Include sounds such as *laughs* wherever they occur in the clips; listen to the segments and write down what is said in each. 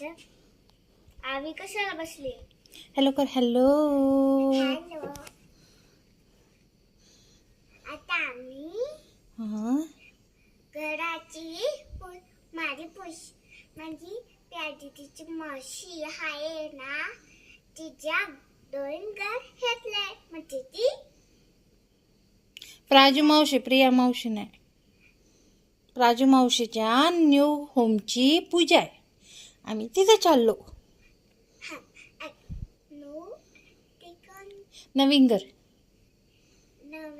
तर आम्ही कशाला बसली? हॅलो कर हॅलो हॅलो आता आम्ही हां. घराची पु- माझी पुश माझी प्याजीची मावशी आहे ना तिच्या दोन घर घेतले म्हणजे ती प्राजू मावशी प्रिया मावशी नाही. प्राजू मावशीच्या न्यू होमची पूजा आहे. आम्ही तिथे चाललो. नवीन घर.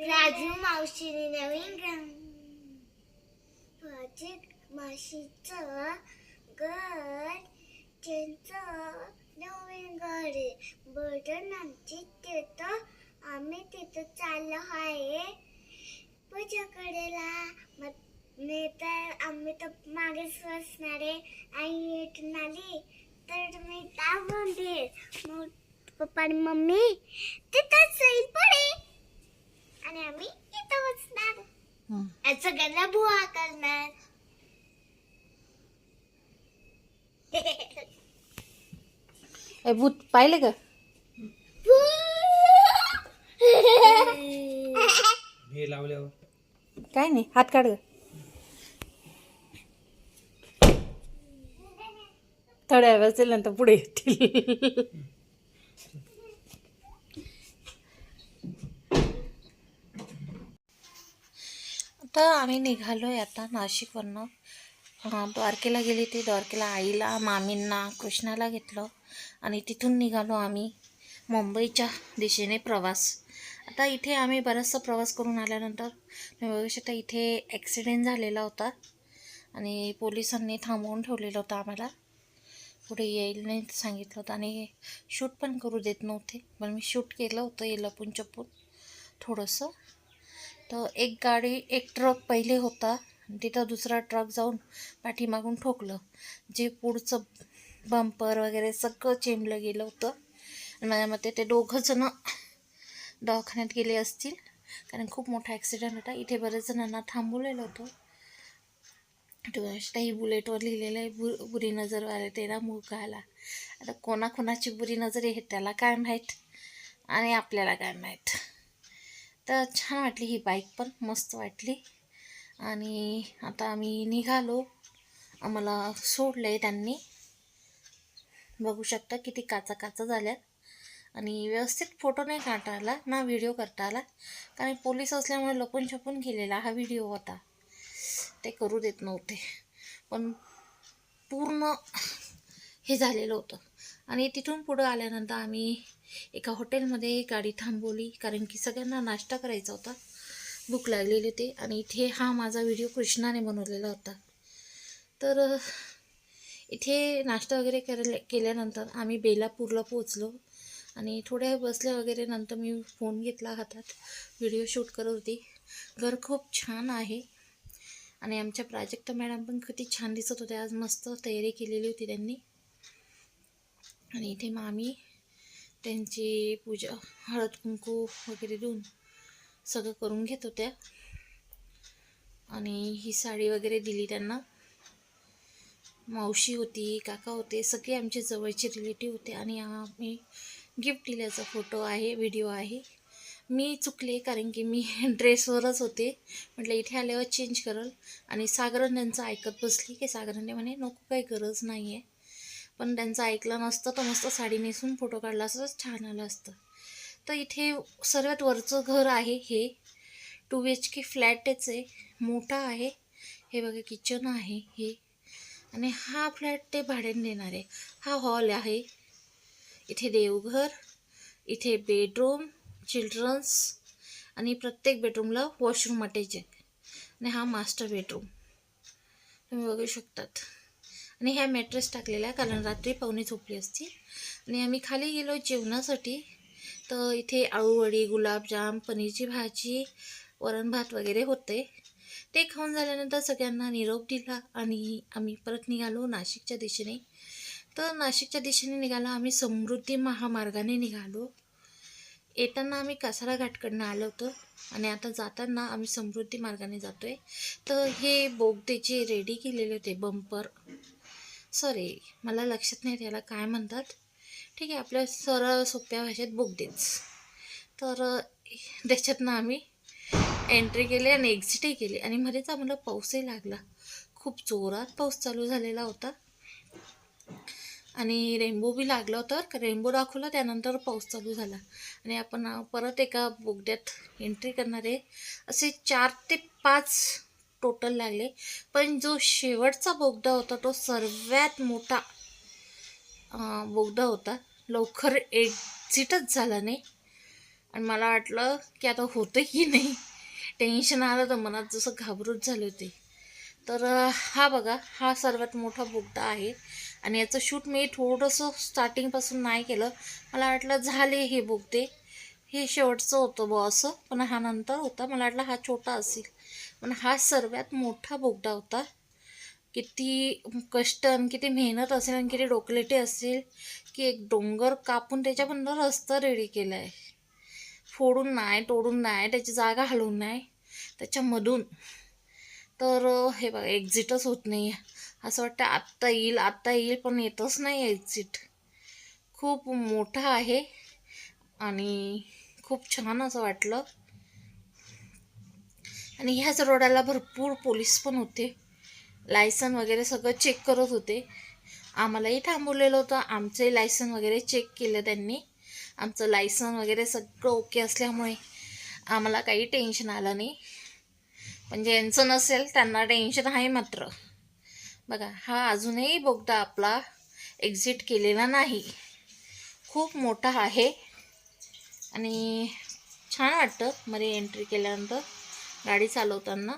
राजू मावशीने नवीन माझे मावशीचं घर त्यांचं नवीन घर बरं आमची तिथं आम्ही तिथं चाललो आहे. पूजा करायला मग नाही तर आम्ही तर मागेच बसणार आहे आई येऊन आली तर मी दाबून दे मग पप्पा आणि मम्मी तिथंच जाईल पडे आणि आम्ही इथं बसणार. हं. आणि सगळ्यांना बुवा करणार. ए भूत पाहिले का? *laughs* हे लावल्यावर. काय नाही हात काढ ग. थोड्या वेळ नंतर पुढे येतील. आता आम्ही निघालोय आता नाशिकवरनं. द्वारकेला गेली ती द्वारकेला आईला मामींना कृष्णाला घेतलं. आणि तिथून निघालो आम्ही मुंबईच्या दिशेने प्रवास. आता इथे आम्ही बराचसा प्रवास करून आल्यानंतर तुम्ही बघू शकता इथे ॲक्सिडेंट झालेला होता. आणि पोलिसांनी थांबवून ठेवलेलं होतं आम्हाला. पुढे येईल नाही सांगितलं होतं. आणि शूट पण करू देत नव्हते. पण मी शूट केलं होतं हे लपून चपून थोडंसं. तर एक गाडी एक ट्रक पहिले होता. तिथं दुसरा ट्रक जाऊन पाठीमागून ठोकलं. जे पुढचं बंपर वगैरे सगळं चेंबलं गेलं होतं. आणि माझ्या मते ते दोघंजणं दवाखान्यात गेले असतील. कारण खूप मोठा ॲक्सिडेंट होता. इथे बरेच जणांना थांबवलेलं होतं. ही बुलेटवर लिहिलेलं आहे बु बुरी नजर वाले तेरा मुखाला आता कोणाकोणाची बुरी नजर आहे त्याला काय माहीत? आणि आपल्याला काय माहीत? तर छान वाटली ही बाईक पण मस्त वाटली. आणि आता आम्ही निघालो. आम्हाला सोडलं आहे त्यांनी. बघू शकता किती काचा काचा झाल्यात. आणि व्यवस्थित फोटो नाही काढता आला ना व्हिडिओ करता आला कारण पोलीस असल्यामुळे लपून छपून केलेला हा व्हिडिओ होता. ते करू देत नव्हते. पण पूर्ण हे झालेलं होतं. आणि तिथून पुढं आल्यानंतर आम्ही एका हॉटेलमध्ये गाडी थांबवली. कारण की सगळ्यांना नाश्ता करायचा होता. भूक लागलेली होती. आणि इथे हा माझा व्हिडिओ कृष्णाने बनवलेला होता. तर इथे नाश्ता वगैरे करायला केल्यानंतर आम्ही बेलापूरला पोचलो आणि थोड्या वेळ बसल्या वगैरे नंतर मी फोन घेतला हातात. व्हिडिओ शूट करत होती. घर खूप छान आहे. आणि आमच्या प्राजक्ता मॅडम पण किती छान दिसत होत्या आज मस्त तयारी केलेली होती त्यांनी. आणि इथे मग आम्ही त्यांची पूजा हळद कुंकू वगैरे देऊन सगळं करून घेत होत्या. आणि ही साडी वगैरे दिली त्यांना. मावशी होती काका होते सगळे आमचे जवळचे रिलेटिव्ह होते. आणि आम्ही गिफ्ट दिल्याचा फोटो आहे व्हिडिओ आहे. मी चुकले कारण की मी *laughs* ड्रेसवरच होते. म्हटलं इथे आल्यावर चेंज करल. आणि सागरन त्यांचं ऐकत बसली की सागरने म्हणे नको काही गरज नाही आहे पण त्यांचं ऐकलं नसतं तर मस्त साडी नेसून फोटो काढला असतं छान आलं असतं. तर इथे सर्वात वरचं घर आहे हे. टू बी एच के फ्लॅटच आहे. मोठा आहे. हे बघा किचन आहे हे. आणि हा फ्लॅट ते भाड्याने देणार आहे हा हॉल आहे. इथे देवघर इथे बेडरूम चिल्ड्रन्स आणि प्रत्येक बेडरूमला वॉशरूम अटॅच आहे आणि हा मास्टर बेडरूम. तुम्ही बघू शकतात. आणि ह्या मॅट्रेस टाकलेला आहे कारण रात्री पाहुणे झोपली असती आणि आम्ही खाली गेलो जेवणासाठी. तर इथे आळूवडी गुलाबजाम पनीरची भाजी वरण भात वगैरे होते. ते खाऊन झाल्यानंतर सगळ्यांना निरोप दिला आणि आम्ही परत निघालो नाशिकच्या दिशेने. तर नाशिकच्या दिशेने निघालो आम्ही समृद्धी महामार्गाने निघालो. येताना आम्ही कासारा घाटकडनं आलो होतो आणि आता जाताना आम्ही समृद्धी मार्गाने जातो आहे तर हे बोगदे जे रेडी केलेले होते बंपर सॉरी मला लक्षात नाही त्याला काय म्हणतात. ठीक आहे आपल्या सरळ सोप्या भाषेत बोगदेच. तर त्याच्यातनं आम्ही एंट्री केली आणि एक्झिटही केली. आणि मध्येच आम्हाला पाऊसही लागला. खूप जोरात पाऊस चालू झालेला होता. आणि रेनबो बी लागला होता. रेनबो दाखवला त्यानंतर पाऊस चालू झाला. आणि आपण परत एका बोगद्यात एंट्री करणारे असे चार ते पाच टोटल लागले. पण जो शेवटचा बोगदा होता तो सर्वात मोठा बोगदा होता. लवकर एक्झिटच झाला नाही. आणि मला वाटलं की आता होतं की नाही. टेन्शन आलं तर मनात जसं घाबरूच झाले होते. तर हा बघा हा सर्वात मोठा बोगदा आहे. आणि याचं शूट मी थोडंसं स्टार्टिंगपासून नाही केलं. मला वाटलं झाले हे बोगदे हे शेवटचं होतं बुवा असं पण हा नंतर होता. मला वाटलं हा छोटा असेल. पण हा सर्वात मोठा बोगदा होता. किती कष्ट आणि किती मेहनत असेल आणि किती डोकलेटे असेल की एक डोंगर कापून त्याच्यापर्यंत रस्ता रेडी केला आहे फोडून नाही तोडून नाही त्याची जागा हलवून नाही. त्याच्यामधून तर हे बघा एक्झिटच होत नाही असं वाटतं आत्ता येईल आत्ता येईल पण येतच नाही एक्झिट खूप मोठा आहे आणि खूप छान असं वाटलं. आणि ह्याच रोडाला भरपूर पोलीस पण होते. लायसन वगैरे सगळं चेक करत होते. आम्हालाही थांबवलेलं होतं. आमचंही लायसन वगैरे चेक केलं त्यांनी. आमचं लायसन वगैरे सगळं ओके असल्यामुळे आम्हाला काही टेन्शन आलं नाही. म्हणजे पण ज्यांचं नसेल त्यांना टेन्शन आहे मात्र. बघा हा अजूनही बोगदा आपला एक्झिट केलेला नाही. खूप मोठा आहे. आणि छान वाटतं मध्ये एंट्री केल्यानंतर गाडी चालवताना.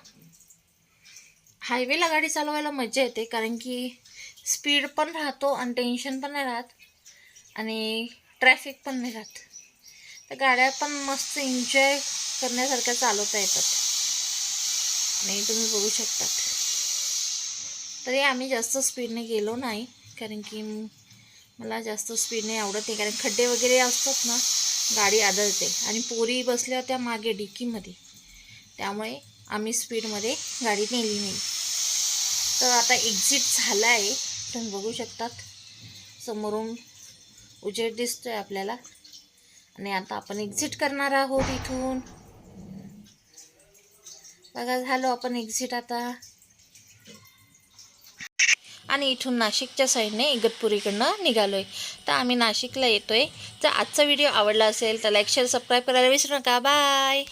हायवेला गाडी चालवायला मजा येते कारण की स्पीड पण राहतो आणि टेन्शन पण नाही राहत. आणि ट्रॅफिक पण नाही राहत. तर गाड्या पण मस्त एन्जॉय करण्यासारख्या चालवता येतात. आणि तुम्ही बघू शकतात. तरी आम्ही जास्त स्पीडने गेलो नाही कारण की मला जास्त स्पीडने आवडत नाही कारण खड्डे वगैरे असतात ना गाडी आदळते. आणि पोरी बसल्या होत्या मागे डिकीमध्ये त्यामुळे आम्ही स्पीडमध्ये गाडी नेली नाही. तर आता एक्झिट झाला आहे तुम्ही बघू शकतात. समोरून उजेड दिसतो आहे आपल्याला. आणि आता आपण एक्झिट करणार आहोत इथून. बघा झालो आपण एक्झिट आता. आणि इथून नाशिकच्या साईडने इगतपुरीकडनं निघालो आहे तर आम्ही नाशिकला येतो आहे जर आजचा व्हिडिओ आवडला असेल तर लाईक शेअर सबस्क्राईब करायला विसरू नका. बाय